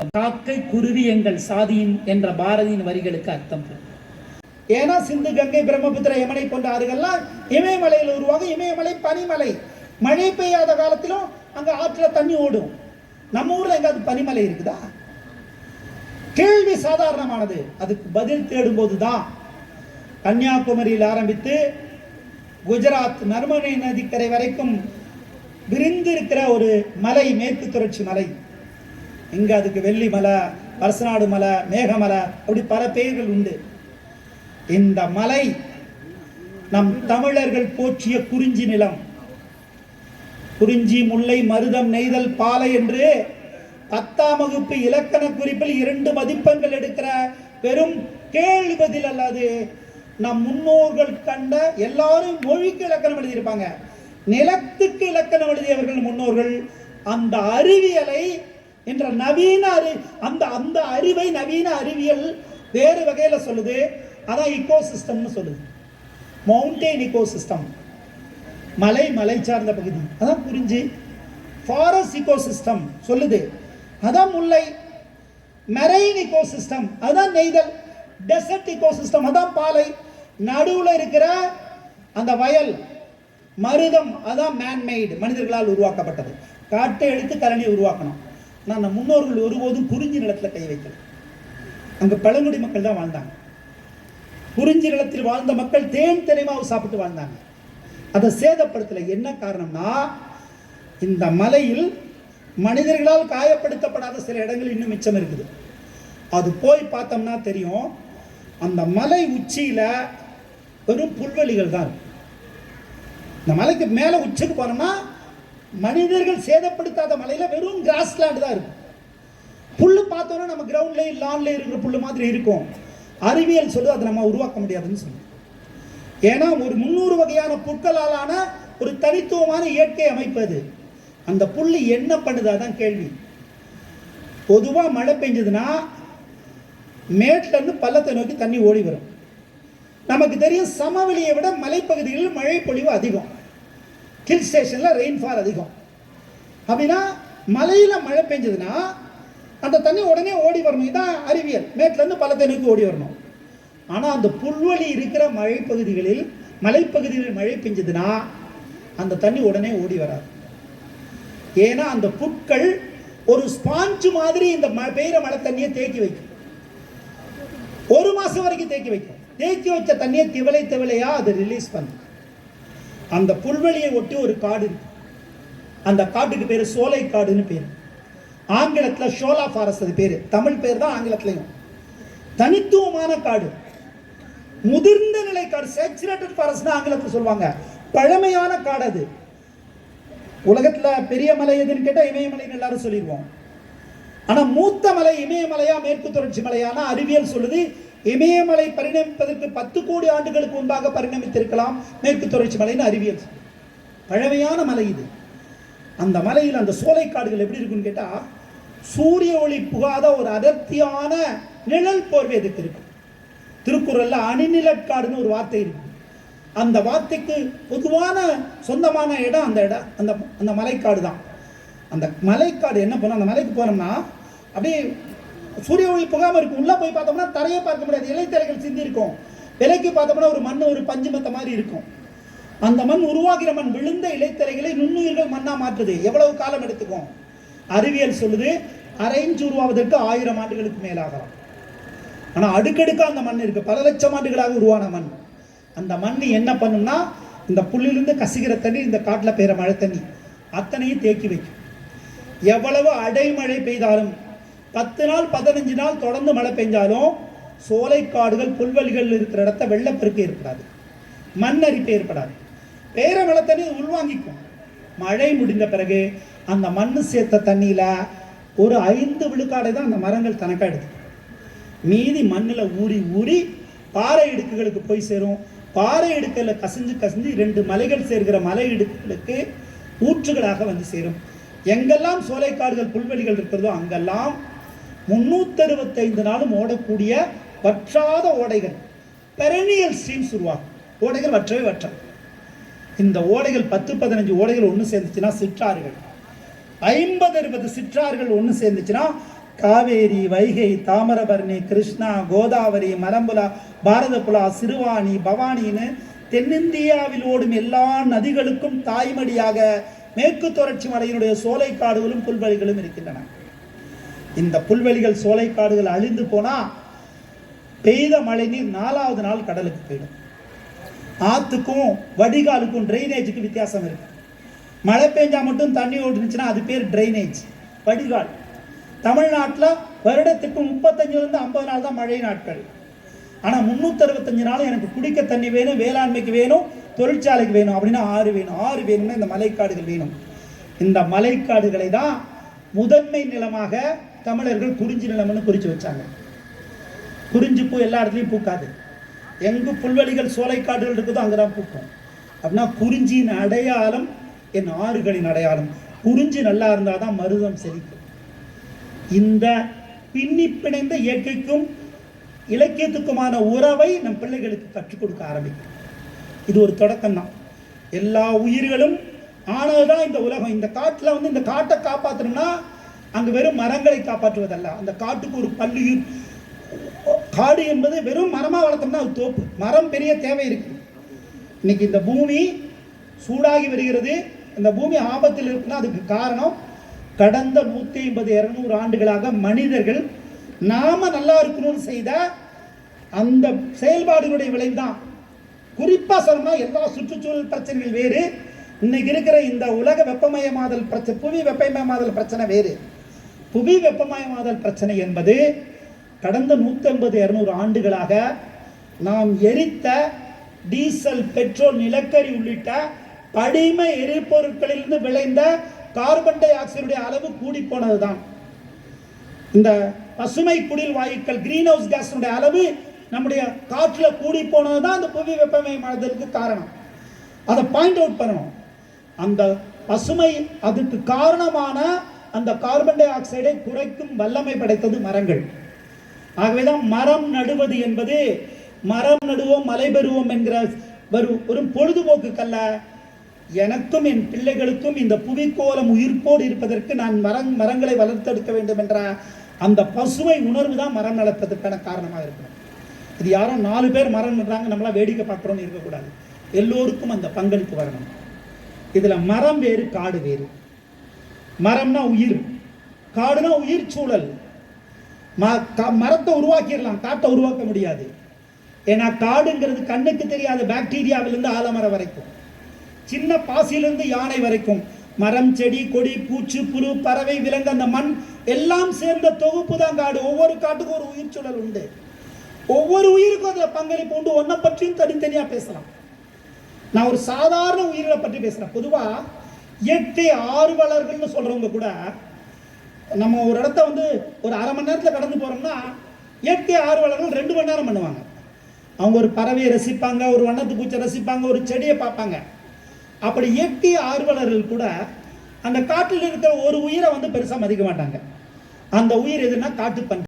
காக்கை குருவி எங்கள் சாதியின் என்ற பாரதியின் வரிகளுக்கு அர்த்தம் ஏன்னா சிந்து கங்கை பிரம்மபுத்திர யமனை போன்ற ஆறுகள்லாம் இமயமலையில் உருவாகும். இமயமலை பனிமலை. மழை பெய்யாத காலத்திலும் அங்க ஆற்றுல தண்ணி ஓடும். நம்ம ஊர்ல எங்காவது பனிமலை இருக்குதா? கேள்வி சாதாரணமானது. அதுக்கு பதில் தேடும்போது தான் கன்னியாகுமரியில் ஆரம்பித்து குஜராத் நர்மதை நதிக்கரை வரைக்கும் விரிந்திருக்கிற ஒரு மலை மேற்கு தொடர்ச்சி மலை. இங்க அதுக்கு வெள்ளி மலை பரசநாடு மலை மேகமலை அப்படி பல பெயர்கள் உண்டு. இந்த மலை நம் தமிழர்கள் போற்றிய குறிஞ்சி நிலம். குறிஞ்சி முல்லை மருதம் நெய்தல் பாலை என்று பத்தாம் வகுப்பு இலக்கண குறிப்பில் இரண்டு மதிப்பெண்கள் எடுக்கிற பெரும் கேள்வி பதில் அல்லாது நம் முன்னோர்கள் கண்ட எல்லாரும் மொழிக்கு இலக்கணம் எழுதியிருப்பாங்க. நிலத்துக்கு இலக்கணம் எழுதியவர்கள் முன்னோர்கள் அந்த அறிவியலை என்ற நவீன அறி அந்த அந்த அறிவை நவீன அறிவியல் வேறு வகையில் சொல்லுது. அதான் இக்கோ சிஸ்டம்னு சொல்லுது. மவுண்டெயின் இக்கோ சிஸ்டம் மலை மலை சார்ந்த பகுதி. அதான் புரிஞ்சு ஃபாரஸ்ட் இக்கோ சிஸ்டம் சொல்லுது. அதான் முல்லை. மெரைன் இக்கோ சிஸ்டம் அதான் நெய்தல். டெசர்ட் இக்கோ சிஸ்டம் அதான் பாலை. நடுவில் இருக்கிற அந்த வயல் மருதம் அதான் மேன்மெய்டு மனிதர்களால் உருவாக்கப்பட்டது. காட்டை எடுத்து கலனி உருவாக்கணும். நான் முன்னோர்கள் ஒருபோதும் குறிஞ்சி நிலத்தில் கை வைக்கல. அங்கே பழங்குடி மக்கள் தான் வாழ்ந்தாங்க. குறிஞ்சி நிலத்தில் வாழ்ந்த மக்கள் தேன் தெளிமாவு சாப்பிட்டு வாழ்ந்தாங்க. அதை சேதப்படுத்தல. என்ன காரணம்னா இந்த மலையில் மனிதர்களால் காயப்படுத்தப்படாத சில இடங்கள் இன்னும் மிச்சம் இருக்குது. அது போய் பார்த்தோம்னா தெரியும் அந்த மலை உச்சியில் வெறும் புல்வெளிகள் தான் இந்த மலைக்கு மேலே உச்சிக்கு போனோம்னா மனிதர்கள் சேதப்படுத்தாத மலையில் வெறும் கிராஸ்லேண்ட் தான் இருக்கும். புல்லு பார்த்தோன்னா நம்ம கிரவுண்ட்லேயே லான்லேயே இருக்கிற புல்லு மாதிரி இருக்கும். அறிவியல் சொல்லு அதை நம்ம உருவாக்க முடியாதுன்னு சொல்லுவோம் ஏன்னா ஒரு முந்நூறு வகையான புற்களாலான ஒரு தனித்துவமான இயற்கை அமைப்பு அது. அந்த புல் என்ன பண்ணுதாதான் கேள்வி. பொதுவாக மழை பெஞ்சதுன்னா மேட்லேருந்து பள்ளத்தை நோக்கி தண்ணி ஓடி வரும். நமக்கு தெரியும் சமவெளியை விட மலைப்பகுதிகளில் மழை பொழிவு அதிகம். ஹில் ஸ்டேஷனில் ரெயின்ஃபால் அதிகம். அப்படின்னா மலையில் மழை பெஞ்சதுன்னா அந்த தண்ணி உடனே ஓடி வரணும். இதான் அறிவியல். மேட்லேருந்து பள்ளத்தை நோக்கி ஓடி வரணும். ஆனால் அந்த புல்வெளி இருக்கிற மழைப்பகுதிகளில் மலைப்பகுதிகளில் மழை பெஞ்சதுன்னா அந்த தண்ணி உடனே ஓடி வராது. ஏன்னா அந்த புட்கள் ஒரு ஸ்பாஞ்சு மாதிரி இந்த ம பெய்கிற மழை தண்ணியை தேக்கி வைக்கும். ஒரு மாதம் வரைக்கும் தேக்கி வைக்கும். தேக்கி வச்ச தண்ணியை திவலை திவலையாக அது ரிலீஸ் பண்ணும். அந்த புல்வெளியை ஒட்டி ஒரு காடு இருக்கு. அந்த காட்டுக்கு பேர் சோலை காடுன்னு பேர். ஆங்கிலத்தில் ஷோலா ஃபாரஸ்ட் அது பேர். தமிழ் பேர் தான் ஆங்கிலத்திலையும். தனித்துவமான காடு. முதிர்ந்த நிலை காடு. சேச்சுரேட்டட் ஃபாரஸ்ட்னு ஆங்கிலத்தில் சொல்லுவாங்க. பழமையான காடு அது. உலகத்தில் பெரிய மலை எதுன்னு கேட்டால் இமயமலைன்னு எல்லாரும் சொல்லிடுவோம் ஆனால் மூத்த மலை இமயமலையா மேற்கு தொடர்ச்சி மலையான அறிவியல் சொல்லுது. இமயமலை பரிணமிப்பதற்கு பத்து கோடி ஆண்டுகளுக்கு முன்பாக பரிணமித்திருக்கலாம் மேற்கு தொடர்ச்சி மலைன்னு அறிவியல். பழமையான மலை இது. அந்த மலையில் அந்த சோலைக்காடுகள் எப்படி இருக்குன்னு கேட்டால் சூரிய ஒளி புகாத ஒரு அடர்த்தியான நிழல் போர்வை அதுக்கு இருக்கும் திருக்குறளில் அணிநிலக்காடுன்னு ஒரு வார்த்தை இருக்கு. அந்த வார்த்தைக்கு பொதுவான சொந்தமான இடம் அந்த இடம் அந்த அந்த மலைக்காடு தான். அந்த மலைக்காடு என்ன பண்ணோம்? அந்த மலைக்கு போனோம்னா அப்படியே சூரிய ஒளி புகாமல் இருக்கும் உள்ளே போய் பார்த்தோம்னா தரையை பார்க்க முடியாது. இலைத்தலைகள் சிந்தி இருக்கும் விலைக்கு பார்த்தோம்னா ஒரு மண் ஒரு பஞ்சு மத்த மாதிரி இருக்கும். அந்த மண் உருவாகிற மண் விழுந்த இலைத்தலைகளை நுண்ணுயிர்கள் மண்ணாக மாற்றுது. எவ்வளவு காலம் எடுத்துக்கும்? அறிவியல் சொல்லுது அரைஞ்சு உருவாவதற்கு ஆயிரம் ஆண்டுகளுக்கு மேலாகலாம். ஆனால் அடுக்கடுக்காக அந்த மண் இருக்கு. பல லட்சம் ஆண்டுகளாக உருவான மண். அந்த மண் என்ன பண்ணும்னா இந்த புல்லிலிருந்து கசிகிற தண்ணி இந்த காட்டில் பெய்கிற மழை தண்ணி அத்தனையும் தேக்கி வைக்கும். எவ்வளவு அடைமழை பெய்தாலும் பத்து நாள் பதினஞ்சு நாள் தொடர்ந்து மழை பெஞ்சாலும் சோலைக்காடுகள் புல்வெளிகள் இருக்கிற இடத்த வெள்ளப்பெருக்கு ஏற்படாது. மண் அரிப்பு ஏற்படாது. பேர மழை தண்ணி உள்வாங்கிக்கும். மழை முடிந்த பிறகு அந்த மண் சேர்த்த தண்ணியில் ஒரு ஐந்து விழுக்காடை தான் அந்த மரங்கள் தனக்காக எடுத்துக்கும். மீதி மண்ணில் ஊறி ஊறி பாறை இடுக்குகளுக்கு போய் சேரும். பாறை இடுக்கில் கசிஞ்சு கசிஞ்சு ரெண்டு மலைகள் சேர்கிற மலை இடுக்குகளுக்கு ஊற்றுகளாக வந்து சேரும். எங்கெல்லாம் சோலைக்காடுகள் புல்வெளிகள் இருக்கிறதோ அங்கெல்லாம் முன்னூத்தறுபத்தைந்து நாளும் ஓடக்கூடிய வற்றாத ஓடைகள். பெரனியல் ஸ்ட்ரீம்ஸ் உருவாகும் ஓடைகள் வற்றவே வற்றாது. இந்த ஓடைகள் பத்து பதினஞ்சு ஓடைகள் ஒன்று சேர்ந்துச்சுன்னா சிற்றாறுகள். ஐம்பது அறுபது சிற்றாறுகள் ஒன்று சேர்ந்துச்சுன்னா காவேரி வைகை தாமிரபரணி கிருஷ்ணா கோதாவரி மலம்புலா பாரதப்புலா சிறுவாணி பவானின்னு தென்னிந்தியாவில் ஓடும் எல்லா நதிகளுக்கும் தாய்மடியாக மேற்கு தொடர்ச்சி மலையினுடைய சோலைக்காடுகளும் புல்வெளிகளும் இருக்கின்றன. இந்த புல்வெளிகள் சோலைக்காடுகள் அழிந்து போனால் பெய்த மழை நீர் நாலாவது நாள் கடலுக்கு போயிடும். ஆற்றுக்கும் வடிகாலுக்கும் ட்ரைனேஜுக்கும் வித்தியாசம் இருக்கு. மழை பெஞ்சால் மட்டும் தண்ணி ஓடுனுச்சுன்னா அது பேர் ட்ரைனேஜ் வடிகால். தமிழ்நாட்டில் வருடத்துக்கு முப்பத்தஞ்சுலேருந்து ஐம்பது நாள் தான் மழை நாட்கள். ஆனால் முந்நூற்றறுபத்தஞ்சு நாள் எனக்கு குடிக்க தண்ணி வேணும் வேளாண்மைக்கு வேணும் தொழிற்சாலைக்கு வேணும் அப்படின்னா ஆறு வேணும். ஆறு வேணும்னா இந்த மலைக்காடுகள் வேணும். இந்த மலைக்காடுகளை தான் முதன்மை நிலமாக தமிழர்கள் குறிஞ்சி நிலம்னு குறித்து வச்சாங்க. குறிஞ்சி பூ எல்லா இடத்துலையும் பூக்காது. எங்கு புல்வெளிகள் சோலைக்காடுகள் இருக்குதோ அங்கே தான் பூக்கும். அப்படின்னா குறிஞ்சியின் அடையாளம் என் ஆறுகளின் அடையாளம். குறிஞ்சி நல்லா இருந்தால் தான் மருதம் செழிக்கும். இந்த பின்னி பிணைந்த இயற்கைக்கும் இலக்கியத்துக்குமான உறவை நம் பிள்ளைகளுக்கு கற்றுக் கொடுக்க ஆரம்பிக்கும். இது ஒரு தொடக்கம் தான் எல்லா உயிர்களும் ஆனால் தான் இந்த உலகம் இந்த காட்டில் வந்து இந்த காட்டை காப்பாற்றணும்னா அங்கே வெறும் மரங்களை காப்பாற்றுவதல்ல. அந்த காட்டுக்கு ஒரு பள்ளியும் காடு என்பது வெறும் மரமாக வளர்த்தோம்னா அது தோப்பு. மரம் பெரிய தேவை இருக்கு. இன்னைக்கு இந்த பூமி சூடாகி வருகிறது. இந்த பூமி ஆபத்தில் இருக்குன்னா அதுக்கு காரணம் கடந்த நூற்றி ஐம்பது இரநூறு ஆண்டுகளாக மனிதர்கள் நாம நல்லா இருக்கணும்னு செய்த அந்த செயல்பாடுகளுடைய விளைவுதான். குறிப்பாக சொல்லணும்னா எல்லா சுற்றுச்சூழல் பிரச்சனைகள் வேறு. இன்னைக்கு இருக்கிற இந்த உலக வெப்பமயமாதல் பிரச்சனை புவி வெப்பமயமாதல் பிரச்சனை வேறு. புவி வெப்பமயமாதல் பிரச்சனை என்பது கடந்த நூற்றம்பது இரநூறு ஆண்டுகளாக நாம் எரித்த டீசல் பெட்ரோல் நிலக்கரி உள்ளிட்ட படிம எரிபொருட்களிலிருந்து விளைந்த கார்பன் டை ஆக்சைடுடைய அளவு கூடி போனதுதான் இந்த பசுமை குடில் வாயுக்கள் கிரீன் ஹவுஸ் கேஸுடைய அளவு நம்முடைய காற்றில் கூடி போனது தான் அந்த புவி வெப்பமயமானதற்கு காரணம். அதை பாயிண்ட் அவுட் பண்ணணும். அந்த பசுமை அதுக்கு காரணமான அந்த கார்பன் டை ஆக்சைடை குறைக்கும் வல்லமை படைத்தது மரங்கள். ஆகவேதான் மரம் நடுவது என்பது மரம் நடுவோம் மலை பெறுவோம் என்கிற ஒரு ஒரு பொழுதுபோக்குக்கல்ல. எனக்கும் என் பிள்ளைகளுக்கும் இந்த புவிக்கோலம் உயிர்ப்போடு இருப்பதற்கு நான் மரம் மரங்களை வளர்த்தெடுக்க வேண்டும் என்ற அந்த பசுமை உணர்வு தான் மரம் வளர்ப்பதற்கான காரணமாக இருக்கணும் இது யாரும் நாலு பேர் மரம் நடுறாங்க நம்மளாம் வேடிக்கை பார்க்குறோம்னு இருக்கக்கூடாது. எல்லோருக்கும் அந்த பங்களிப்பு வரணும். இதில் மரம் வேறு காடு வேறு. மரம்னா உயிர் காடுனா உயிர் சூழல். ம க- மரத்தை உருவாக்கிடலாம் காட்டை உருவாக்க முடியாது. ஏன்னா காடுங்கிறது கண்ணுக்கு தெரியாத பாக்டீரியாவிலிருந்து ஆலமரம் வரைக்கும். சின்ன பாசியிலிருந்து யானை வரைக்கும். மரம் செடி கொடி பூச்சி புழு பறவை விலங்கு அந்த மண் எல்லாம் சேர்ந்த தொகுப்பு தான் காடு. ஒவ்வொரு காட்டுக்கும் ஒரு உயிர் சூழல் உண்டு. ஒவ்வொரு உயிருக்கும் அதில் பங்களிப்பு உண்டு. ஒன்றை பற்றியும் தனித்தனியாக பேசலாம். நான் ஒரு சாதாரண உயிரினை பற்றி பேசுகிறேன் பொதுவாக இயற்கை ஆர்வலர்கள்னு சொல்கிறவங்க கூட நம்ம ஒரு இடத்த வந்து ஒரு அரை மணி நேரத்தில் கடந்து போகிறோம்னா இயற்கை ஆர்வலர்கள் ரெண்டு மணி நேரம் பண்ணுவாங்க. அவங்க ஒரு பறவையை ரசிப்பாங்க ஒரு வண்ணத்து பூச்சை ரசிப்பாங்க ஒரு செடியை பார்ப்பாங்க. அப்படி இயற்கை ஆர்வலர்கள் கூட அந்த காட்டில் இருக்கிற ஒரு உயிரை வந்து பெருசாக மதிக்க மாட்டாங்க. அந்த உயிர் எதுனா காட்டுப்பன்றி.